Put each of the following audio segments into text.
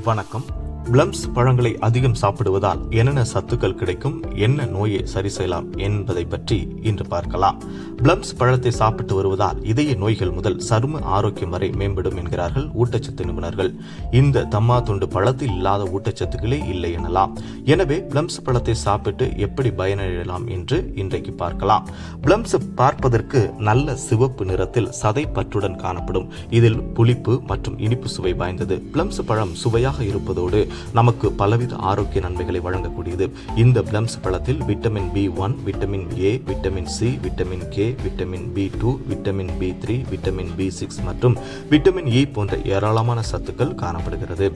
வணக்கம். பிளம்ஸ் பழங்களை அதிகம் சாப்பிடுவதால் என்னென்ன சத்துக்கள் கிடைக்கும் என்ன நோயை சரி செய்யலாம் என்பதை பற்றி இன்று பார்க்கலாம். பிளம்ஸ் பழத்தை சாப்பிட்டு வருவதால் இதய நோய்கள் முதல் சரும ஆரோக்கியம் வரை மேம்படும் என்கிறார்கள் ஊட்டச்சத்து நிபுணர்கள். இந்த தம்மா துண்டு பழத்தில் இல்லாத ஊட்டச்சத்துக்களே இல்லை எனலாம். எனவே பிளம்ஸ் பழத்தை சாப்பிட்டு எப்படி பயனடையலாம் என்று இன்றைக்கு பார்க்கலாம். பிளம்ஸ் பார்ப்பதற்கு நல்ல சிவப்பு நிறத்தில் சதை பற்றுடன் காணப்படும். இதில் புளிப்பு மற்றும் இனிப்பு சுவை வாய்ந்தது. பிளம்ஸ் பழம் சுவையாக இருப்பதோடு நமக்கு பலவித ஆரோக்கிய நன்மைகளை வழங்கக்கூடியது. இந்த பிளம்ஸ் பழத்தில் vitamin B one vitamin A vitamin C vitamin K vitamin B two vitamin B three vitamin B six மற்றும் விட்டமின் இ போன்ற ஏராளமான சத்துக்கள் காணப்படுகிறது.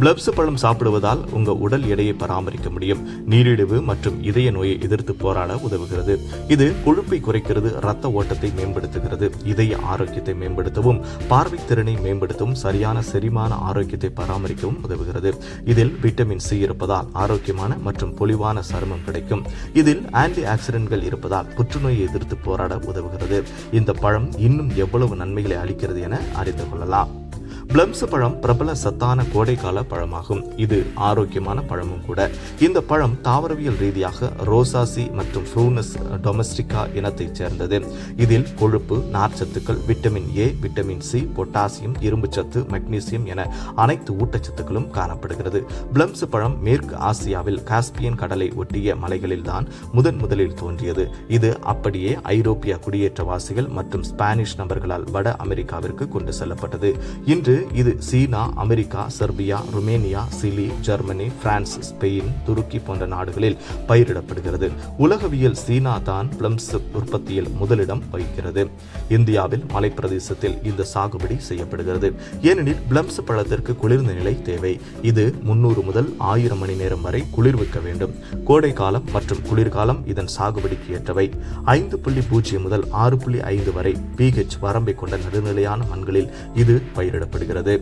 பிளப்ஸ் பழம் சாப்பிடுவதால் உங்க உடல் எடையை பராமரிக்க முடியும். நீரிழிவு மற்றும் இதய நோயை எதிர்த்து போராட உதவுகிறது. இது கொழுப்பை குறைக்கிறது ரத்த ஓட்டத்தை மேம்படுத்துகிறது இதய ஆரோக்கியத்தை மேம்படுத்தவும் பார்வை திறனை மேம்படுத்தவும் சரியான செரிமான ஆரோக்கியத்தை பராமரிக்கவும் உதவுகிறது. இதில் விட்டமின் சி இருப்பதால் ஆரோக்கியமான மற்றும் பொலிவான சருமம் கிடைக்கும். இதில் ஆன்டி ஆக்சிடென்ட்கள் இருப்பதால் புற்றுநோயை எதிர்த்து போராட உதவுகிறது. இந்த பழம் இன்னும் எவ்வளவு நன்மைகளை அளிக்கிறது என அறிந்து கொள்ளலாம். பிளம்ஸ் பழம் பிரபல சத்தான கோடைக்கால பழமாகும். இது ஆரோக்கியமான பழமும் கூட. இந்த பழம் தாவரவியல் ரீதியாக ரோசாசி மற்றும் ஃப்ரூனஸ் டொமஸ்டிகா இனத்தைச் சேர்ந்தது. இதில் கொழுப்பு நார்ச்சத்துக்கள் vitamin A vitamin C potassium இரும்புச்சத்து மெக்னீசியம் என அனைத்து ஊட்டச்சத்துக்களும் காணப்படுகிறது. பிளம்ஸ் பழம் மேற்கு ஆசியாவில் காஸ்பியன் கடலை ஒட்டிய மலைகளில் தான் முதன் முதலில் தோன்றியது. இது அப்படியே ஐரோப்பிய குடியேற்றவாசிகள் மற்றும் ஸ்பானிஷ் நபர்களால் வட அமெரிக்காவிற்கு கொண்டு செல்லப்பட்டது. இன்று இது China America Serbia Romania Chile Germany France Spain துருக்கி போன்ற நாடுகளில் பயிரிடப்படுகிறது. உலகவியல் சீனா தான் பிளம்ஸ் உற்பத்தியில் முதலிடம் வகிக்கிறது. இந்தியாவில் மலைப்பிரதேசத்தில் இந்த சாகுபடி செய்யப்படுகிறது. ஏனெனில் பிளம்ஸ் பழத்திற்கு குளிர்ந்த நிலை தேவை. இது முன்னூறு முதல் ஆயிரம் மணி நேரம் வரை குளிர்விக்க வேண்டும். கோடை காலம் மற்றும் குளிர்காலம் இதன் சாகுபடிக்கு ஏற்றவை. ஐந்து புள்ளி பூஜ்ஜியம் முதல் ஆறு புள்ளி ஐந்து வரை பிஹெச் வரம்பை கொண்ட நடுநிலையான மண்களில் இது பயிரிடப்படுகிறது. பார்த்துக்கிறது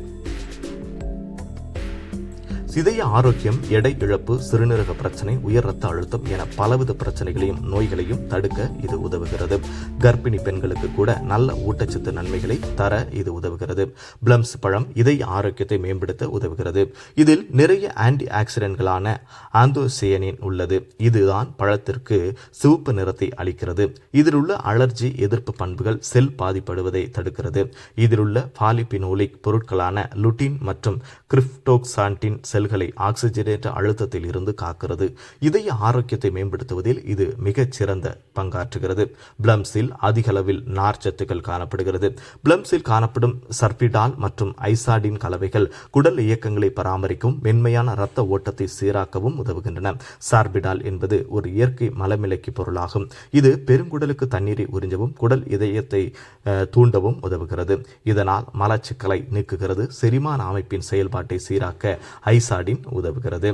இதய ஆரோக்கியம் எடை இழப்பு சிறுநீரக பிரச்சனை உயர் ரத்த அழுத்தம் என பலவித பிரச்சனைகளையும் நோய்களையும் தடுக்க இது உதவுகிறது. கர்ப்பிணி பெண்களுக்கு கூட நல்ல ஊட்டச்சத்து நன்மைகளை தர இது உதவுகிறது. பிளம்ஸ் பழம் இதய ஆரோக்கியத்தை மேம்படுத்த உதவுகிறது. இதில் நிறைய ஆன்டி ஆக்சிடென்ட்களான ஆந்தோசியனின் உள்ளது. இதுதான் பழத்திற்கு சிவப்பு நிறத்தை அளிக்கிறது. இதில் உள்ள அலர்ஜி எதிர்ப்பு பண்புகள் செல் பாதிப்படுவதை தடுக்கிறது. இதில் உள்ள பாலிபினோலிக் பொருட்களான லுட்டின் மற்றும் கிரிப்டோக்சாண்டின் செல்களை ஆக்சிஜனேற்ற அழுத்தத்தில் இருந்து காக்கிறது. இதய ஆரோக்கியத்தை மேம்படுத்துவதில் இது மிகச் சிறந்த பங்காற்றுகிறது. பிளம்ஸில் அதிக அளவில் நார்ச்சத்துக்கள் காணப்படுகிறது. பிளம்ஸில் காணப்படும் சர்பிடால் மற்றும் ஐசாடின் கலவைகள் குடல் இயக்கங்களை பராமரிக்கும் மென்மையான இரத்த ஓட்டத்தை சீராக்கவும் உதவுகின்றன. சார்பிடால் என்பது ஒரு இயற்கை மலமிளக்கி பொருளாகும். இது பெருங்குடலுக்கு தண்ணீரை உறிஞ்சவும் குடல் இதயத்தை தூண்டவும் உதவுகிறது. இதனால் மலச்சிக்கலை நீக்குகிறது. செரிமான அமைப்பின் செயல்பாட்டை சீராக்க ஐசா ஐசாடின் உதவுகிறது.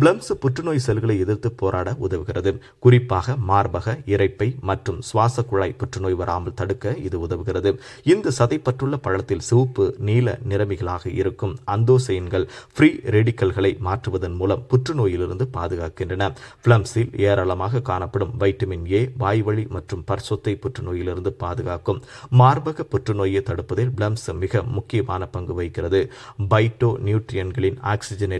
பிளம்ஸ் புற்றுநோய் செல்களை எதிர்த்து போராட உதவுகிறது. குறிப்பாக மார்பக இறைப்பை மற்றும் சுவாச குழாய் புற்றுநோய் வராமல் தடுக்க இது உதவுகிறது. இந்த சதைப்பற்றுள்ள பழத்தில் சிவப்பு நீல நிறமிகளாக இருக்கும் அந்தோசைன்கள் ஃப்ரீ ரெடிக்கல்களை மாற்றுவதன் மூலம் புற்றுநோயிலிருந்து பாதுகாக்கின்றன. பிளம்ஸில் ஏராளமாக காணப்படும் வைட்டமின் ஏ வாய்வழி மற்றும் பர்சொத்தை புற்றுநோயிலிருந்து பாதுகாக்கும் மார்பக புற்றுநோயை தடுப்பதில் பிளம்ஸ் மிக முக்கியமான பங்கு வகிக்கிறது. பைட்டோ நியூட்ரியன்களின்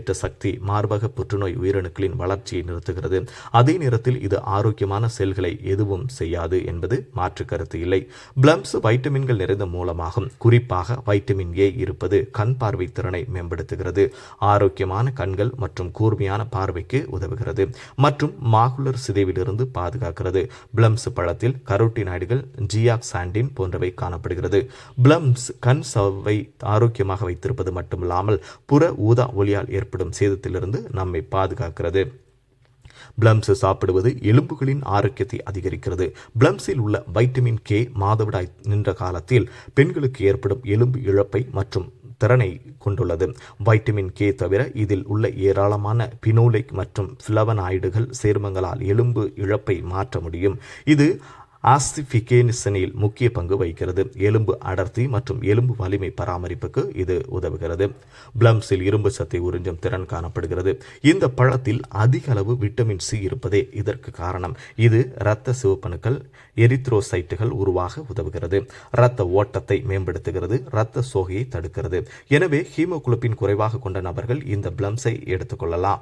ஆக்சிஜனேற்ற சக்தி மார்பக புற்றுநோய் உயிரணுக்களின் வளர்ச்சியை நிறுத்துகிறது. அதே நேரத்தில் இது ஆரோக்கியமான செல்களை எதுவும் செய்யாது என்பது மாற்று கருத்து இல்லை. பிளம்ஸ் வைட்டமின்கள் நிறைந்த மூலமாகும். குறிப்பாக வைட்டமின் ஏ இருப்பது கண் பார்வை திறனை மேம்படுத்துகிறது. ஆரோக்கியமான கண்கள் மற்றும் கூர்மையான பார்வைக்கு உதவுகிறது. மற்றும் மாகுலர் சிதைவிலிருந்து பாதுகாக்கிறது. பிளம்ஸ் பழத்தில் கரோட்டினாய்டுகள் ஜியாக்சாண்டின் போன்றவை காணப்படுகிறது. பிளம்ஸ் கண் சவ்வை ஆரோக்கியமாக வைத்திருப்பது மட்டுமில்லாமல் புற ஊதா ஒளியால் ஏற்படும் சேதத்திலிருந்து நம்மை பாதுகாக்கிறது. பிளம்ஸ் சாப்பிடுவது எலும்புகளின் ஆரோக்கியத்தை அதிகரிக்கிறது. பிளம்ஸில் உள்ள வைட்டமின் கே மாதவிடாய் நின்ற காலத்தில் பெண்களுக்கு ஏற்படும் எலும்பு இழப்பை மற்றும் திறனை கொண்டுள்ளது. வைட்டமின் கே தவிர இதில் உள்ள ஏராளமான பினோலிக் மற்றும் ஃபிளவனாய்டுகள் சேர்மங்களால் எலும்பு இழப்பை மாற்ற முடியும். இது ஆஸ்திபிகேனிசனில் முக்கிய பங்கு வகிக்கிறது. எலும்பு அடர்த்தி மற்றும் எலும்பு வலிமை பராமரிப்புக்கு இது உதவுகிறது. பிளம்ஸில் இரும்பு சத்தை உறிஞ்சும் திறன் காணப்படுகிறது. இந்த பழத்தில் அதிக அளவு விட்டமின் சி இருப்பதே இதற்கு காரணம். இது இரத்த சிவப்பணுக்கள் எரித்ரோசைட்டுகள் உருவாக உதவுகிறது. இரத்த ஓட்டத்தை மேம்படுத்துகிறது இரத்த சோகையை தடுக்கிறது. எனவே ஹீமோகுளப்பின் குறைவாக கொண்ட நபர்கள் இந்த பிளம்ஸை எடுத்துக்கொள்ளலாம்.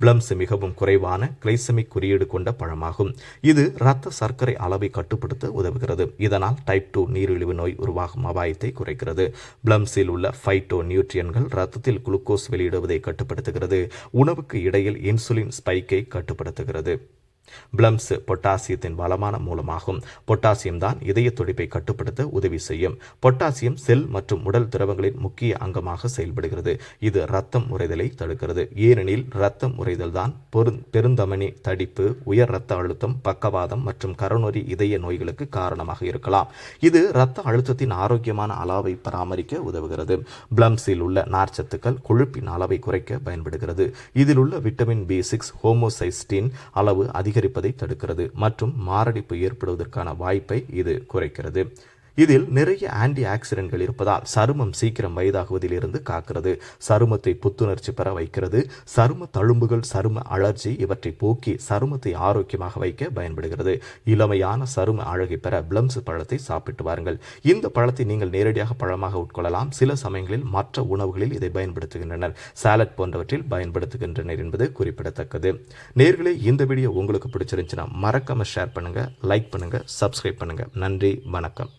பிளம்ஸ் மிகவும் குறைவான கிளைசமிக் குறியீடு கொண்ட பழமாகும். இது இரத்த சர்க்கரை அளவை கட்டுப்படுத்த உதவுகிறது. இதனால் டைப் டூ நீரிழிவு நோய் உருவாகும் அபாயத்தை குறைக்கிறது. பிளம்ஸில் உள்ள ஃபைட்டோ நியூட்ரியன்கள் ரத்தத்தில் குளுக்கோஸ் வெளியிடுவதை கட்டுப்படுத்துகிறது. உணவுக்கு இடையில் இன்சுலின் ஸ்பைக்கை கட்டுப்படுத்துகிறது. பிளம்ஸ் பொட்டாசியத்தின் வளமான மூலமாகும். பொட்டாசியம் தான் இதய துடிப்பை கட்டுப்படுத்த உதவி செய்யும். பொட்டாசியம் செல் மற்றும் உடல் திரவங்களின் முக்கிய அங்கமாக செயல்படுகிறது. இது ரத்தம் உறைதலை தடுக்கிறது. ஏனெனில் ரத்தம் உறைதல் தான் பெருந்தமனி தடிப்பு உயர் ரத்த அழுத்தம் பக்கவாதம் மற்றும் கரோனரி இதய நோய்களுக்கு காரணமாக இருக்கலாம். இது இரத்த அழுத்தத்தின் ஆரோக்கியமான அளவை பராமரிக்க உதவுகிறது. பிளம்ஸில் உள்ள நார்ச்சத்துக்கள் கொழுப்பின் அளவை குறைக்க பயன்படுகிறது. இதில் உள்ள விட்டமின் பி சிக்ஸ் ஹோமோசைஸ்டின் அளவு அதிக அதிகரிப்பதை தடுக்கிறது மற்றும் மாரடைப்பு ஏற்படுவதற்கான வாய்ப்பை இது குறைக்கிறது. இதில் நிறைய ஆன்டி ஆக்சிடென்ட்கள் இருப்பதால் சருமம் சீக்கிரம் வயதாகுவதில் இருந்து காக்கிறது. சருமத்தை புத்துணர்ச்சி பெற வைக்கிறது. சரும தழும்புகள் சரும அலர்ஜி இவற்றை போக்கி சருமத்தை ஆரோக்கியமாக வைக்க பயன்படுகிறது. இளமையான சரும அழகை பெற பிளம்ஸ் பழத்தை சாப்பிட்டு வாருங்கள். இந்த பழத்தை நீங்கள் நேரடியாக பழமாக உட்கொள்ளலாம். சில சமயங்களில் மற்ற உணவுகளில் இதை பயன்படுத்துகின்றனர். சாலட் போன்றவற்றில் பயன்படுத்துகின்றனர் என்பது குறிப்பிடத்தக்கது. நேர்களே இந்த வீடியோ உங்களுக்கு பிடிச்சிருந்துச்சுன்னா மறக்காம ஷேர் பண்ணுங்க லைக் பண்ணுங்க சப்ஸ்கிரைப் பண்ணுங்க. நன்றி வணக்கம்.